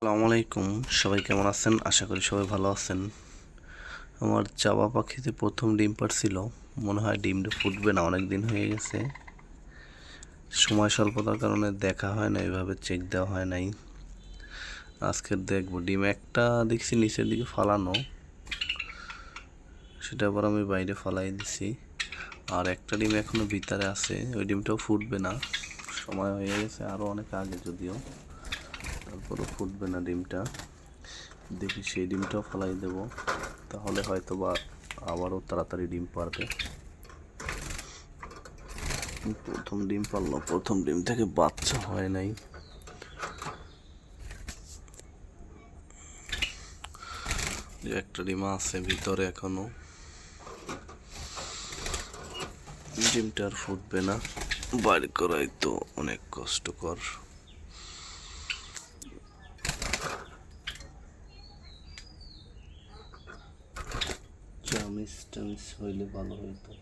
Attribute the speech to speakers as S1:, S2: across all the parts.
S1: আসসালামু আলাইকুম। সবাই কেমন আছেন? আশা করি সবাই ভালো আছেন। আমার চাওয়া পাখিতে প্রথম ডিম পারছিল মনে হয় ডিমটা ফুটবে না অনেক দিন হয়ে গেছে। সময় স্বল্পতার কারণে দেখা হয় না, এভাবে চেক দেওয়া হয় নাই। আজকে দেখব। ডিম একটা দেখছি নিচের দিকে ফালানো। সেটা আবার আমি বাইরে ফালাই দিছি। আর একটা ডিম এখনও ভিতরে আছে। ওই ডিমটাও ফুটবে না। সময় হয়ে গেছে আরও অনেক আগে যদিও। তারপরও ফুটবে না ডিমটা। দেখি সেই ডিমটাও ফেলাই দেব। তাহলে হয়তো বা আবারও তাড়াতাড়ি ডিম পারবে। প্রথম ডিম পারল প্রথম ডিম থেকে বাচ্চা হয় নাই। একটা ডিম আছে ভিতরে এখনও। ডিমটা আর ফুটবে না। বাইর করাই তো অনেক কষ্টকর। চামিচ টামিচ হইলে ভালো হইতো।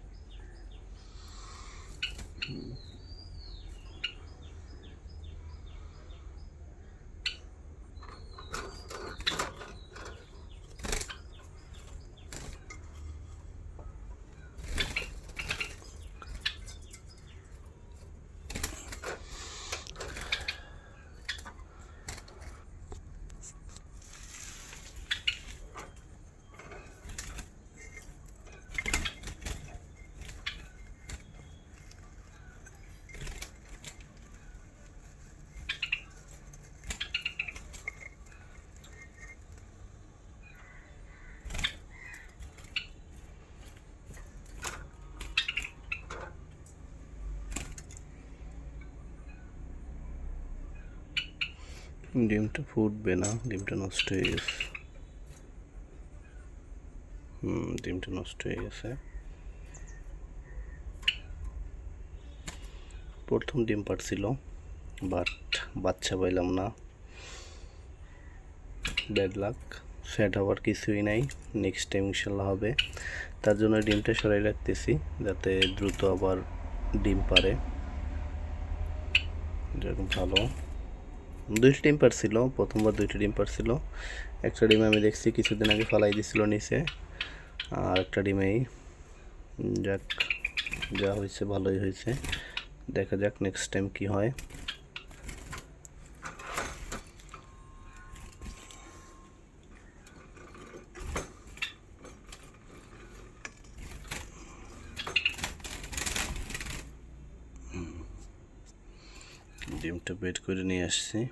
S1: ডিমটা ফুটবে না, ডিমটা নষ্ট হয়ে গেছে। হুম, ডিমটা নষ্ট হয়ে গেছে। প্রথম ডিম পারছিল বাট বাচ্চা পাইলাম না। ব্যাড লাক সেট হওয়ার কিছুই নাই নেক্সট টাইম ইনশাল্লাহ হবে। তার জন্য ডিমটা সরাই রাখতেছি, যাতে দ্রুত আবার ডিম পারে যেরকম ভালো। দুইটি ডিম পারছিল, প্রথমবার দুইটি ডিম পারছিল। একটা ডিম আমি দেখছি কিছুদিন আগে ফালাই দিছিল নিচে, আর একটা ডিমেই। যাক, যা হয়েছে ভালোই হয়েছে। দেখা যাক নেক্সট টাইম কি হয়। ডিমটা বের করে নিয়ে আসছি।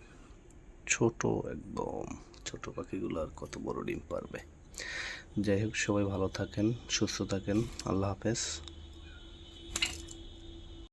S1: ছোট একদম, ছোট পাখিগুলো আর কত বড় ডিম পারবে। যাই হোক, সবাই ভালো থাকেন, সুস্থ থাকেন। আল্লাহ হাফেজ।